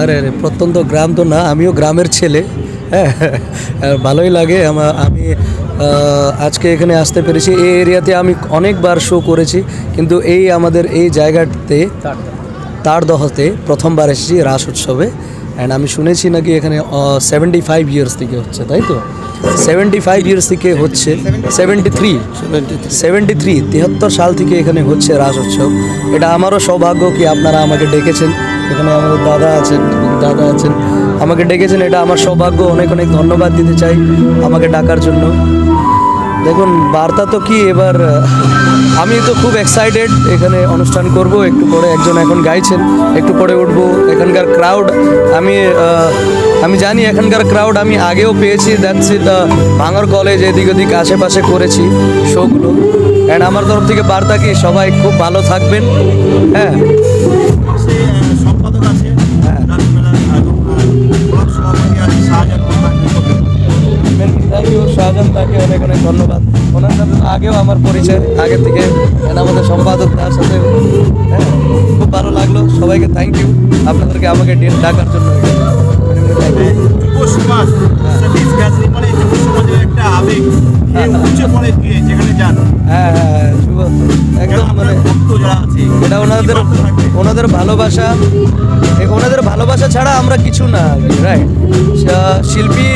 আরে আরে প্রত্যন্ত গ্রাম তো না আমিও গ্রামের ছেলে। হ্যাঁ ভালোই লাগে আমার আমি আজকে এখানে আসতে পেরেছি। এই এরিয়াতে আমি অনেকবার শো করেছি কিন্তু এই আমাদের এই জায়গাতে তারদহতে প্রথমবার এসেছি রাস উৎসবে। অ্যান্ড আমি শুনেছি নাকি এখানে সেভেন্টি ফাইভ ইয়ার্স থেকে হচ্ছে তাই তো? সেভেন্টি ফাইভ ইয়ার্স থেকে হচ্ছে সেভেন্টি থ্রি সেভেন্টি থ্রি তিয়াত্তর সাল থেকে এখানে হচ্ছে রাস উৎসব। এটা আমারও সৌভাগ্য কি আপনারা আমাকে ডেকেছেন। এখানে আমাদের দাদা আছেন দাদা আছেন। আমাকে ডেকেছেন, এটা আমার সৌভাগ্য। অনেক অনেক ধন্যবাদ দিতে চাই আমাকে ডাকার জন্য। দেখুন, বার্তা তো কি, এবার আমি তো খুব এক্সাইটেড এখানে অনুষ্ঠান করব, একটু পরে একজন এখন গাইছেন, একটু পরে উঠবো। এখানকার ক্রাউড আমি আমি জানি এখানকার ক্রাউড আমি আগেও পেয়েছি। দ্যাটস ইট ভাঙর কলেজ এদিক ওদিক, আশেপাশে করেছি শোগুলো অ্যান্ড আমার তরফ থেকে বার্তা কি, সবাই খুব ভালো থাকবেন। হ্যাঁ। শাহজাহান তাকে অনেক অনেক ধন্যবাদ। ওনার সাথে আগেও আমার পরিচয়, আগে থেকে আমাদের সম্পাদক, তার সাথে হ্যাঁ খুব ভালো লাগল। সবাইকে থ্যাংক ইউ আপনাদেরকে আমাকে ডেট ডাকার জন্য। এটা ওনাদের? ওনাদের ভালোবাসা। ওনাদের ভালোবাসা ছাড়া আমরা কিছু না রাইট শিল্পী,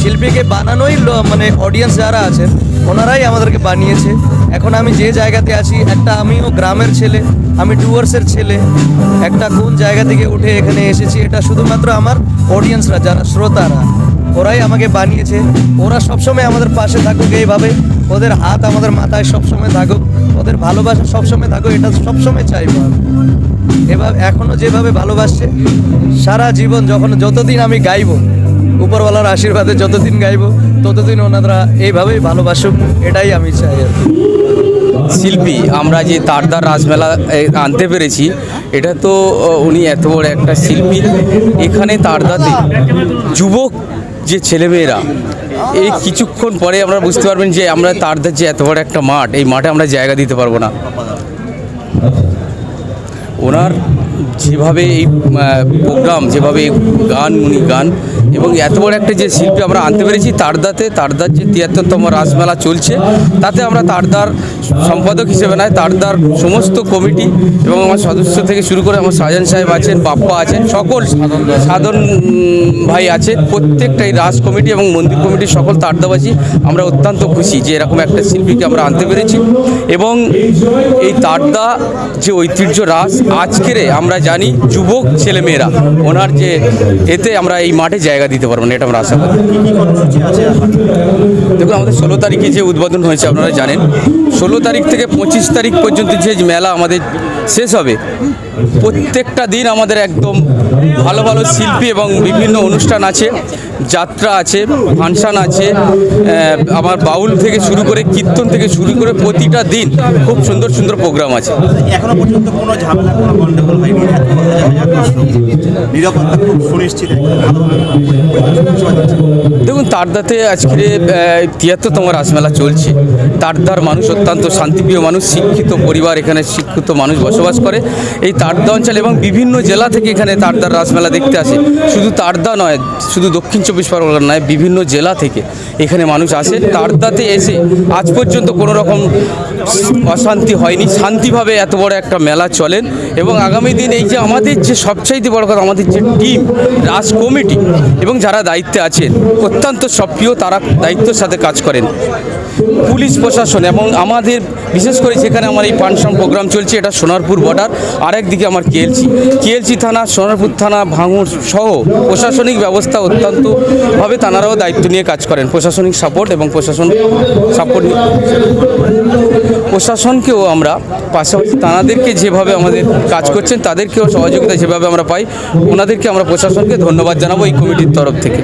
শিল্পীকে বানানোই মানে অডিয়েন্স যারা আছেন, ওনারাই আমাদেরকে বানিয়েছে। এখন আমি যে জায়গাতে আছি, একটা আমিও গ্রামের ছেলে, আমি ডুয়ার্সের ছেলে। একটা কোন জায়গা থেকে উঠে এখানে এসেছি, এটা শুধুমাত্র আমার অডিয়েন্সরা যারা শ্রোতারা, ওরাই আমাকে বানিয়েছে। ওরা সবসময় আমাদের পাশে থাকুক এইভাবে। ওদের হাত আমাদের মাথায় সবসময় থাকুক ওদের ভালোবাসা সবসময় থাকুক এটা সবসময় চাইব এভাবে, এখনও যেভাবে ভালোবাসছে, সারা জীবন যখন যতদিন আমি গাইব, উপরওয়ালার আশীর্বাদে যতদিন গাইব, ততদিন ওনারা এইভাবেই ভালোবাসুক, এটাই আমি চাই আর শিল্পী, আমরা যে তারদার রাজমেলা আনতে পেরেছি, এটা তো উনি এত বড় একটা শিল্পী। এখানে তারদাতে যুবক যে ছেলেমেয়েরা, এই কিছুক্ষণ পরে আমরা বুঝতে পারবেন যে আমরা তারদের যে এত বড় একটা মাঠ, এই মাঠে আমরা জায়গা দিতে পারব না। ওনার যেভাবে এই প্রোগ্রাম, যেভাবে গান, উনি গান, এবং এত বড় একটা যে শিল্পী আমরা আনতে পেরেছি, তারদাতে, তারদার যে তিয়াত্তরতম রাসমেলা চলছে, তাতে আমরা তারদার সম্পাদক হিসেবে নয়, তারদার সমস্ত কমিটি এবং আমার সদস্য থেকে শুরু করে আমার শাহজাহান সাহেব আছেন, বাপ্পা আছেন, সকল সাধন ভাই আছেন প্রত্যেকটাই রাস কমিটি এবং মন্দির কমিটির সকল তারদাবাজি আমরা অত্যন্ত খুশি যে এরকম একটা শিল্পীকে আমরা আনতে পেরেছি। এবং এই তারদা যে ঐতিহ্য রাস, আজকেরে আমরা জানি যুবক ছেলেমেয়েরা ওনার যে এতে আমরা এই মাঠে জায়গা দিতে পারব না এটা আমরা আশা করি। দেখুন আমাদের ষোলো তারিখে যে উদ্বোধন হয়েছে আপনারা জানেন। ষোলো তারিখ থেকে পঁচিশ তারিখ পর্যন্ত যে মেলা আমাদের শেষ হবে প্রত্যেকটা দিন আমাদের একদম ভালো ভালো শিল্পী এবং বিভিন্ন অনুষ্ঠান আছে, যাত্রা আছে, ফাংশান আছে আমার বাউল থেকে শুরু করে কীর্তন থেকে শুরু করে প্রতিটা দিন খুব সুন্দর সুন্দর প্রোগ্রাম আছে। এখনও পর্যন্ত কোনো ঝামেলা, কোনো গন্ডগোল হয়নি? দর্শক নিরাপত্তা খুব সুনিশ্চিত তারদাতে আজকে তিয়াত্তরতম রাসমেলা চলছে। তারদার মানুষ অত্যন্ত শান্তিপ্রিয় মানুষ, শিক্ষিত পরিবার, এখানে শিক্ষিত মানুষ বসবাস করে। এই তারদা অঞ্চল এবং বিভিন্ন জেলা থেকে এখানে তারদার রাসমেলা দেখতে আসে। শুধু তারদা নয়, শুধু দক্ষিণ চব্বিশ পরগনা নয়, বিভিন্ন জেলা থেকে। এখানে মানুষ আসে। তারদাতে এসে আজ পর্যন্ত কোনো রকম অশান্তি হয়নি। শান্তিভাবে এত বড় একটা মেলা চলেন এবং আগামী দিন এই যে আমাদের যে সবচাইতে বড় কথা, আমাদের যে টিম, রাজ কমিটি এবং যারা দায়িত্বে আছেন, অত্যন্ত সক্রিয়, তারা দায়িত্বের সাথে কাজ করেন। পুলিশ, প্রশাসন এবং আমাদের বিশেষ করে যেখানে আমার এই পানশন প্রোগ্রাম চলছে, এটা সোনারপুর বর্ডার, আরেকদিকে আমার কেএলসি। কেএলসি থানা, সোনারপুর থানা ভাঙুর সহ প্রশাসনিক ব্যবস্থা অত্যন্তভাবে তানারাও দায়িত্ব নিয়ে কাজ করেন। প্রশাসনিক সাপোর্ট এবং প্রশাসন সাপোর্ট প্রশাসনকেও আমরা পাশাপাশি তাঁদেরকে যেভাবে আমাদের কাজ করছেন, তাদেরকেও সহযোগিতা যেভাবে আমরা পাই, ওনাদেরকে আমরা প্রশাসনকে ধন্যবাদ জানাব এই কমিটির তরফ থেকে।